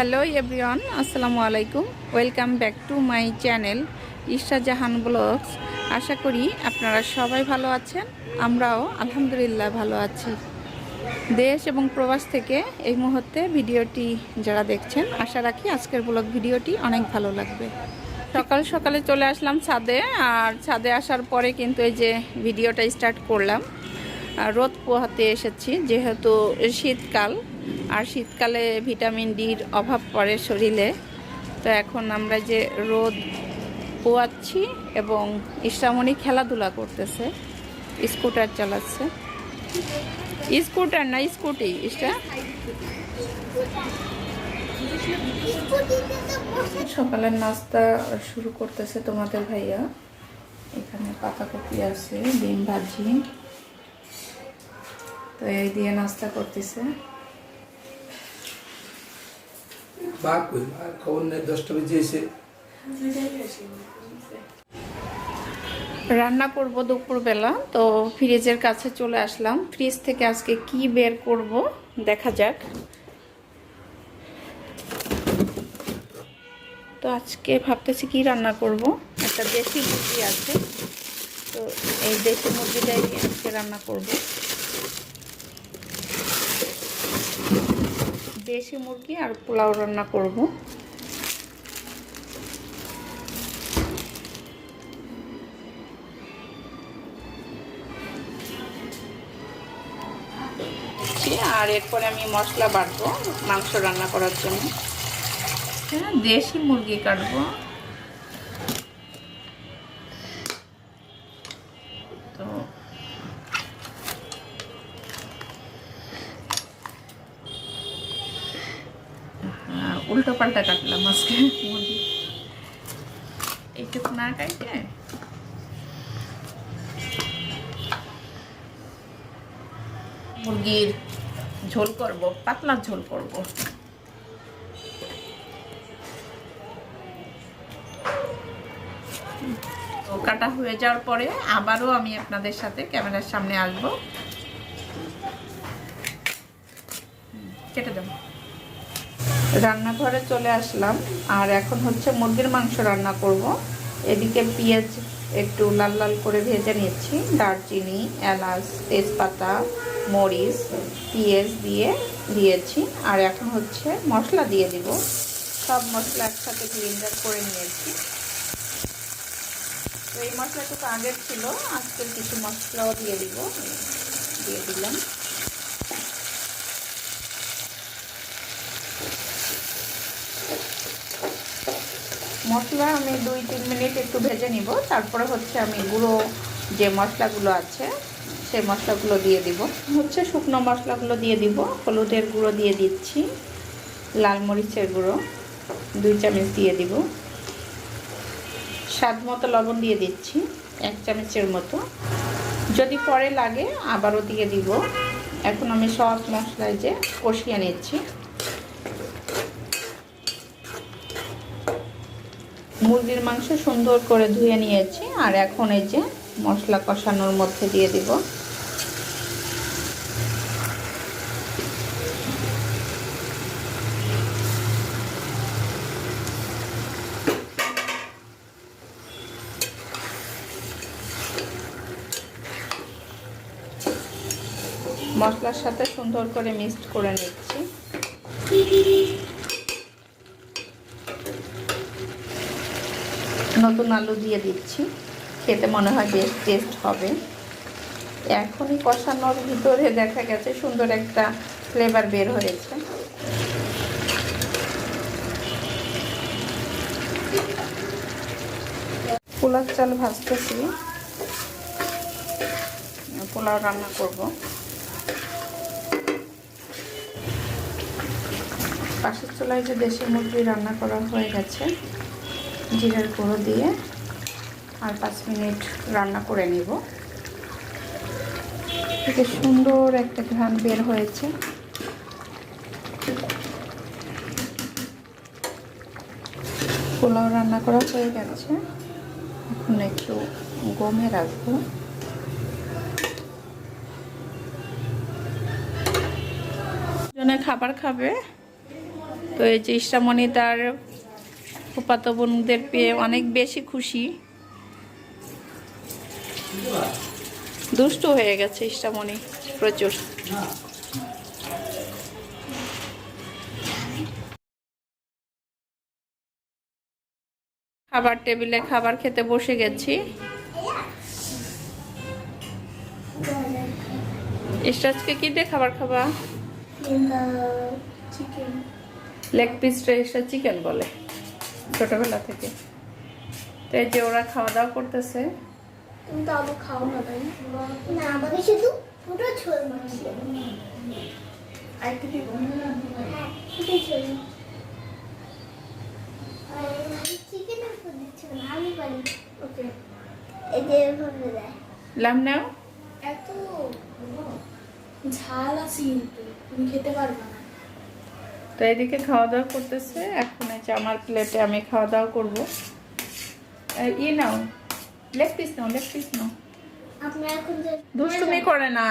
Hello everyone, আসসালামু আলাইকুম। Welcome back to my channel Isha Jahan vlogs. আশা করি আপনারা সবাই ভালো আছেন, আমরাও আলহামদুলিল্লাহ ভালো আছি। দেশ এবং প্রবাস থেকে এই মুহূর্তে ভিডিওটি যারা দেখছেন, আশা রাখি আজকের ব্লগ ভিডিওটি অনেক ভালো লাগবে। সকাল সকালে চলে আসলাম ছাদে, আর ছাদে আসার পরে কিন্তু এই যে ভিডিওটা স্টার্ট করলাম রোদ পোহাতে এসেছি, যেহেতু শীতকাল, আর শীতকালে ভিটামিন ডির অভাব পড়ে শরীরে। তো এখন আমরা যে রোদ পোয়াচ্ছি এবং ইসরামণি খেলাধুলা করতেছে, স্কুটার চালাচ্ছে। স্কুটার না, স্কুটি ইসটা সকালের নাস্তা শুরু করতেছে তোমাদের ভাইয়া। এখানে পাতাকপি আছে, ডিম ভাজি। তো এই দিয়ে নাস্তা করতেছে। বা কই? খবর নেই দশটা বেজে এসে রান্না করব দুপুরবেলা তো ফ্রিজের কাছে চলে আসলাম। ফ্রিজ থেকে আজকে কি বের করব দেখা যাক। তো আজকে ভাবতেছি কি রান্না করব? একটা দেশি মুরগি আছে। তো এই দেশি মুরগিটাই আজকে রান্না করব। দেশি মুরগি আর পোলাও রান্না করব। আর এরপরে আমি মশলা বাটবো মাংস রান্না করার জন্য। হ্যাঁ দেশি মুরগি কাটবো। উল্টো পাল্টা কাটলাম আজকে। মুরগি এইটুকু না কাটে মুরগির ঝোল করব, পাতলা ঝোল করব। তো কাটা হয়ে যাওয়ার পরে আবারও আমি আপনাদের সাথে ক্যামেরার সামনে আসব। কেটে দেব। রান্নাঘরে চলে আসলাম। আর এখন হচ্ছে মুরগির মাংস রান্না করব। এদিকে পেঁয়াজ একটু লাল লাল করে ভেজে নিচ্ছি। দারচিনি, এলাচ, তেজপাতা, মরিচ, পেঁয়াজ দিয়ে দিয়েছি। আর এখন হচ্ছে মশলা দিয়ে দিব। সব মশলা একসাথে গ্রিন্ডার করে নিয়েছি। তো এই মশলাটুকু আগের ছিল। আজকের কিছু মশলাও দিয়ে দিব। দিয়ে দিলাম। মশলা আমি দুই, তিন মিনিট একটু ভেজে নিব। তারপরে হচ্ছে আমি গুঁড়ো যে মশলাগুলো আছে, সেই মশলাগুলো দিয়ে দিব। হচ্ছে শুকনো মশলাগুলো দিয়ে দিব। হলুদের গুঁড়ো দিয়ে দিচ্ছি। লাল মরিচের গুঁড়ো, দুই চামচ দিয়ে দিব। স্বাদ মতো লবণ দিয়ে দিচ্ছি, এক চামচের মতো। যদি পরে লাগে, আবারও দিয়ে দিব। এখন আমি সব মশলায় যে কষিয়ে নিচ্ছি। মুরগির মাংস সুন্দর করে ধুয়ে নিয়েছি, আর এখন এই যে মশলা কষানোর মধ্যে দিয়ে দিব। মশলার সাথে সুন্দর করে মিক্সড করে নিচ্ছি। নতুন আলু দিয়ে দিচ্ছি। খেতে মনে হয় বেশ টেস্ট হবে। এখনই কষানোর ভিতরে দেখা গেছে সুন্দর একটা ফ্লেভার বের হয়েছে। পোলাও চাল ভাজতেছি। পোলাও রান্না করব। পাশের চুলায় যে দেশি মুরগি রান্না করা হয়ে গেছে। জিরার গুঁড়ো দিয়ে আর পাঁচ মিনিট রান্না করে নিব। থেকে সুন্দর একটা ঘ্রাণ বের হয়েছে। পোলাও রান্না করা হয়ে গেছে। এখন একটু গমে রাখব। খাবার খাবে। তো এই যে ইষ্টামণি তার ফুপাতো বোনদের পেয়ে অনেক বেশি খুশি। দুষ্ট হয়ে গেছে ইষ্টামণি প্রচুর। খাবার টেবিলে খাবার খেতে বসে গেছি। ইস্টাজকে কি দিয়ে খাবার খাবা? চিকেন লেগ পিসটা এসে চিকেন বলে। ছোটবেলা থেকে। তো এই যে ওরা খাওয়া দাওয়া করতেছে। তুমি তো খাও না তাই না? আমাকে শুধু পুরো ঝোল মাছ। আর একটু দিব হ্যাঁ লাম নাও। এত। ঝাল আছে কিন্তু তুমি খেতে পারবে না। তো এদিকে খাওয়া দাওয়া করতেছে এখন যে আমার প্লেটে আমি খাওয়া দাওয়া করব। এই ই নাও লেগ পিস নাও লেগ পিস নাও। দুষ্টুমি করে না।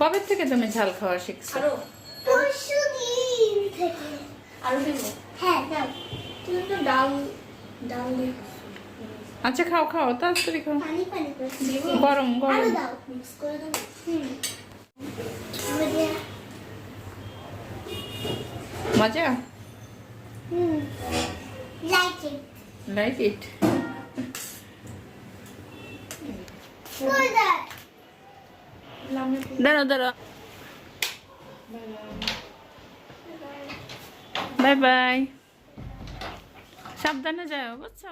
কবে থেকে তুমি ঝাল খাওয়া শিখছো? আরও। থেকে। আরও হ্যাঁ তুমি তো ডাল ডাল দিয়ে আচ্ছা খাও খাও তাড়াতাড়ি খাও। গরম গরম। মজা? লাইক ইট দাঁড়াও দাঁড়াও। বাই বাই সাবধানে যাও বুঝছ?